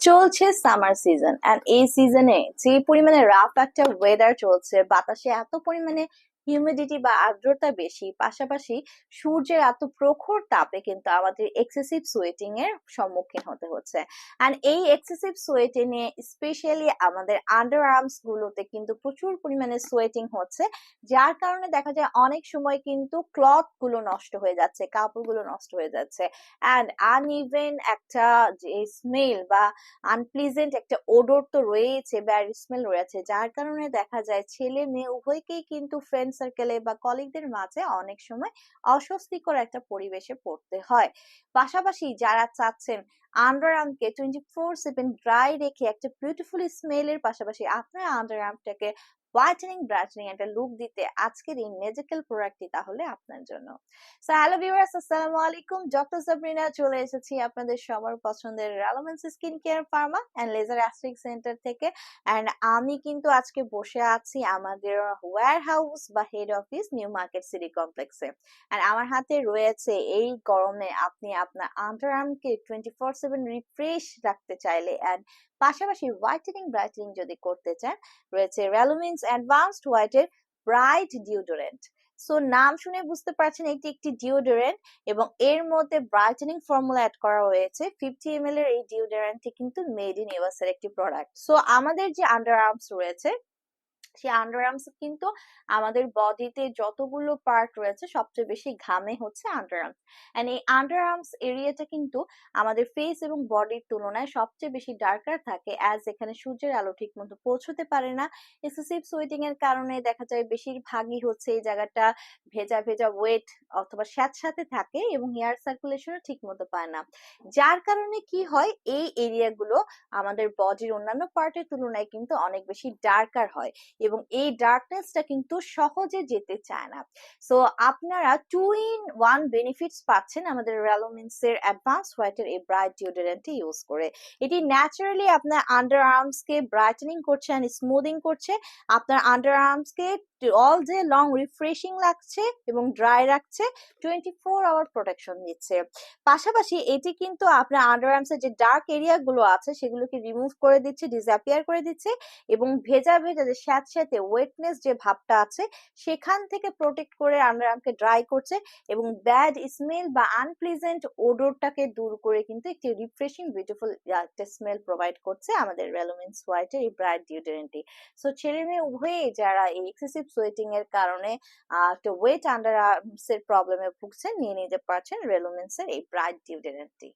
চলছে summer season and এই সিজনে যে পরিমাণে রাফ একটা ওয়েদার চলছে, বাতাসে এত পরিমাণে হিউমিডিটি বা আর্দ্রতা বেশি, পাশাপাশি সূর্যের এত প্রখর তাপে কিন্তু আমাদের এক্সেসিভ সোয়েটিং এর সম্মুখীন হতে হচ্ছে। অ্যান্ড এই এক্সেসিভ সোয়েটিং এ স্পেশালি আমাদের আন্ডার আর্মস গুলোতে কিন্তু প্রচুর পরিমাণে সোয়েটিং হচ্ছে, যার কারণে দেখা যায় অনেক সময় কিন্তু ক্লথগুলো নষ্ট হয়ে যাচ্ছে কাপড়গুলো নষ্ট হয়ে যাচ্ছে। অ্যান্ড আনইভেন একটা যে স্মেল বা আনপ্লিজেন্ট একটা ওডর তো রয়েছে ব্যাড স্মেল রয়েছে, যার কারণে দেখা যায় ছেলে মেয়ে উভয়কেই কিন্তু ফ্রেন্ড সার্কেলে বা কলিগদের মাঝে অনেক সময় অস্বস্তিকর একটা পরিবেশে পড়তে হয়। পাশাপাশি যারা চাচ্ছেন আন্ডার আর্মকে টোয়েন্টি ফোর সেভেন ড্রাই রেখে একটা বিউটিফুল স্মেলের পাশাপাশি আপনার আন্ডার আর্মটাকে হোয়াইটেনিং ব্রাইটেনিং একটা লুক দিতে আজকের এই মেজিক্যাল প্রোডাক্টটি তাহলে আপনার জন্য। সো হ্যালো ভিউয়ার্স আসসালামু আলাইকুম। ডক্টর সাবরিনা চলে এসেছি আপনাদের সবার পছন্দের রেলোভেন্স skin care pharma and laser aesthetic centre থেকে। এন্ড আমি কিন্তু আজকে বসে আছি আমাদের ওয়্যার হাউস বা head office new market city কমপ্লেক্সে এন্ড আমার হাতে রয়েছে এই গরমে আপনি আপনার আন্ডার আর্মকে টোয়েন্টি ফোর সেভেন রিফ্রেশ রাখতে চাইলে এন্ড পাশাপাশি হোয়াইটেনিং ব্রাইটেনিং যদি করতে চান, রয়েছে রেলোমিন্স অ্যাডভান্সড হোয়াইটের ব্রাইট ডিওডোরেন্ট সো নাম শুনে বুঝতে পারছেন এটি একটি ডিওডোরেন্ট এবং এর মধ্যে ব্রাইটেনিং ফর্মুলা অ্যাড করা হয়েছে। ফিফটি এম এর এই ডিওডোরেন্টটি কিন্তু মেড ইন ইউএস এর একটি প্রোডাক্ট সো আমাদের যে আন্ডার আর্মস রয়েছে সেই আন্ডার আর্মস কিন্তু আমাদের বডিতে যতগুলো পার্ট রয়েছে, সবচেয়ে বেশি ঘামে হচ্ছে আন্ডার আর্মস এন্ড এই আন্ডার আর্মস এরিয়াটা কিন্তু আমাদের ফেস এবং বডির তুলনায় সবচেয়ে বেশি ডার্কার থাকে অ্যাজ এখানে সূর্যের আলো ঠিক মতো পৌঁছতে পারে না। এক্সেসিভ সুইটিং এর কারণে দেখা যায় বেশিরভাগই হচ্ছে এই জায়গাটা ভেজা ভেজা ওয়েট অথবা স্যাঁতসাথে থাকে এবং হেয়ার সার্কুলেশনও ঠিক মতো পায় না। যার কারণে কি হয়, এই এরিয়াগুলো আমাদের বডির অন্যান্য পার্টের তুলনায় কিন্তু অনেক বেশি ডার্কার হয়। এবং এই ডার্কনেসটা কিন্তু সহজে যেতে চায় না। সো আপনারা টু ইন ওয়ান বেনিফিটস পাচ্ছেন আমাদের রেলোমিন্স এর অ্যাডভান্স হোয়াইটের এই ব্রাইট ডিওডোরেন্টটি ইউজ করে। এটি ন্যাচারালি আপনার আন্ডার আর্মস কে ব্রাইটেনিং করছে অ্যান্ড স্মুদিং করছে। আপনার আন্ডার আর্মস কে অল ডে লং রিফ্রেশিং লাগছে এবং ড্রাই রাখছে টোয়েন্টি ফোর আওয়ার প্রোটেকশন দিচ্ছে। পাশাপাশি এটি কিন্তু আপনার আন্ডার আর্মস এর যে ডার্ক এরিয়া গুলো আছে, সেগুলোকে রিমুভ করে দিচ্ছে ডিসঅ্যাপিয়ার করে দিচ্ছে এবং ভেজা ভেজা যে স্যাঁতস্যাঁতে ওয়েটনেস যে ভাবটা আছে, সেখান থেকে প্রোটেক্ট করে আন্ডার আর্মকে ড্রাই করছে এবং ব্যাড স্মেল বা আনপ্লিজেন্ট ওডোরটাকে দূর করে কিন্তু একটি রিফ্রেশিং বিউটিফুল একটা স্মেল প্রোভাইড করছে আমাদের রেলোমিন্স হোয়াইটের এই ব্রাইট ডিওডোরেন্টটি সো ছেলে মেয়ে উভয়ে যারা এই এক্সেসিভ সোয়েটিং এর কারণে একটা ওয়েট আন্ডার আর্মস এর প্রবলেমে ভুগছেন নিয়ে নিতে পারছেন রেলোমিন্স এর এই ব্রাইট ডিওডোরেন্টটি